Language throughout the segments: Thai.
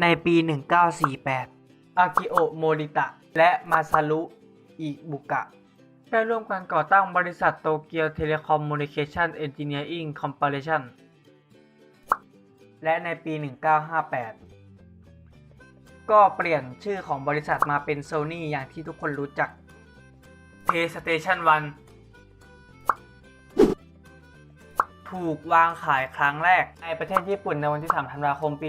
ในปี 1948 อากิโอะโมริตะ และมาซารุ อิบุกะ ได้ร่วมกันก่อตั้งบริษัทโตเกียวเทเลคอมมูนิเคชันเอนจิเนียริงคอม p อเ t ชันและในปี 1958 ก็เปลี่ยนชื่อของบริษัทมาเป็น Sony อย่างที่ทุกคนรู้จัก PlayStation 1 ถูกวางขายครั้งแรก ในประเทศญี่ปุ่นในวันที่ 3 ธันวาคม ปี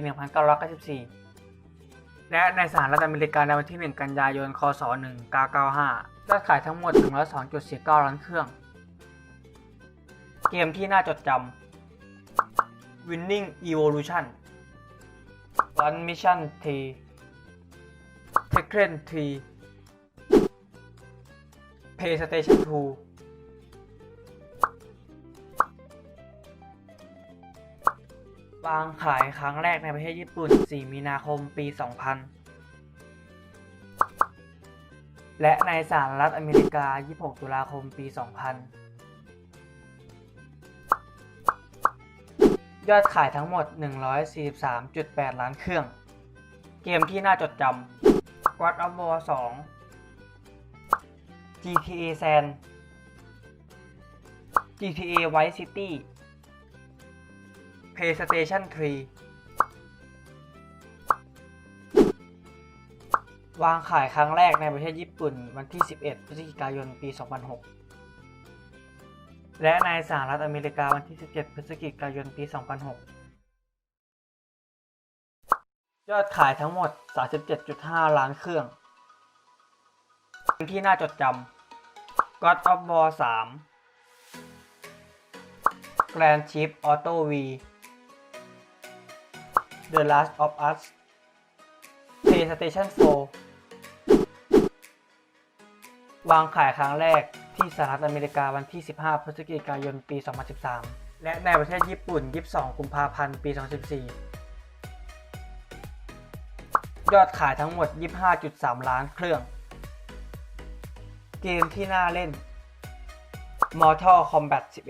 1994 และในสหรัฐอเมริกาในวันที่ 1 กันยายน คศ 1995ยอดขายทั้งหมด 102.49 ล้านเครื่อง เกมที่น่าจดจำ Winning Evolution One Mission T Tekken 3 PlayStation 2 วางขายครั้งแรกในประเทศญี่ปุ่น 4 มีนาคม ปี 2000 และในสหรัฐอเมริกา 26 ตุลาคม ปี 2000 ยอดขายทั้งหมด 143.8 ล้านเครื่อง เกมที่น่าจดจำ God of War 2 GTA San GTA Vice City PlayStation 3 วางขายครั้งแรกในประเทศญี่ปุ่นวันที่ 11 พฤศจิกายน ปี 2006 และในสหรัฐอเมริกาวันที่ 17 พฤศจิกายน ปี 2006 ยอดขายทั้งหมด 37.5 ล้านเครื่องเกมที่น่าจดจำ God of War 3 Grand Theft Auto V The Last of Us PlayStation 4 วางขายครั้งแรกที่สหรัฐอเมริกาวันที่ 15 พฤศจิกายน ปี 2013 และในประเทศญี่ปุ่น 22 กุมภาพันธ์ ปี 2014 ยอดขายทั้งหมด 25.3 ล้านเครื่อง เกมที่น่าเล่น Mortal Kombat 11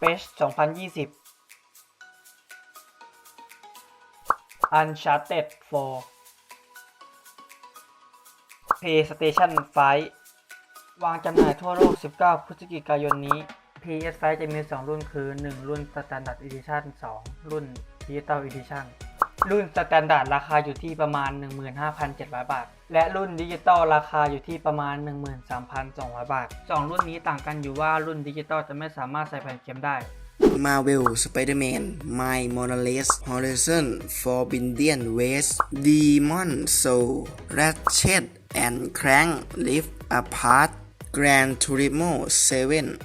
PES 2020 Uncharted 4 PlayStation 5 วางจำหน่ายทั่วโลก 19 พฤศจิกายนนี้ PS5 จะมี 2 รุ่นคือ 1 รุ่น Standard Edition 2 รุ่น Digital Edition รุ่น Standard ราคาอยู่ที่ประมาณ 15,700 บาท และรุ่น Digital ราคาอยู่ที่ประมาณ 13,200 บาท 2 รุ่นนี้ต่างกันอยู่ว่ารุ่น Digital จะไม่สามารถใส่แผ่นเกมได้ Marvel Spider-Man Miles Morales Horizon Forbidden West Demon Soul Ratchet and Clank Rift Apart Gran Turismo 7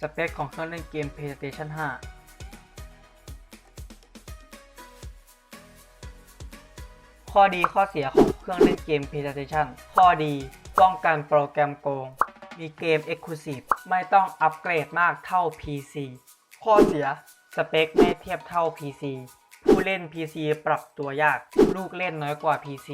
สเปคของเครื่องเล่นเกม PlayStation 5ข้อดีข้อเสียของเครื่องเล่นเกม PlayStation ข้อดี ป้องกันโปรแกรมโกง มีเกม Exclusive ไม่ต้องอัปเกรดมากเท่า PC ข้อเสีย สเปคไม่เทียบเท่า PC ผู้เล่น PC ปรับตัวยาก ลูกเล่นน้อยกว่า PC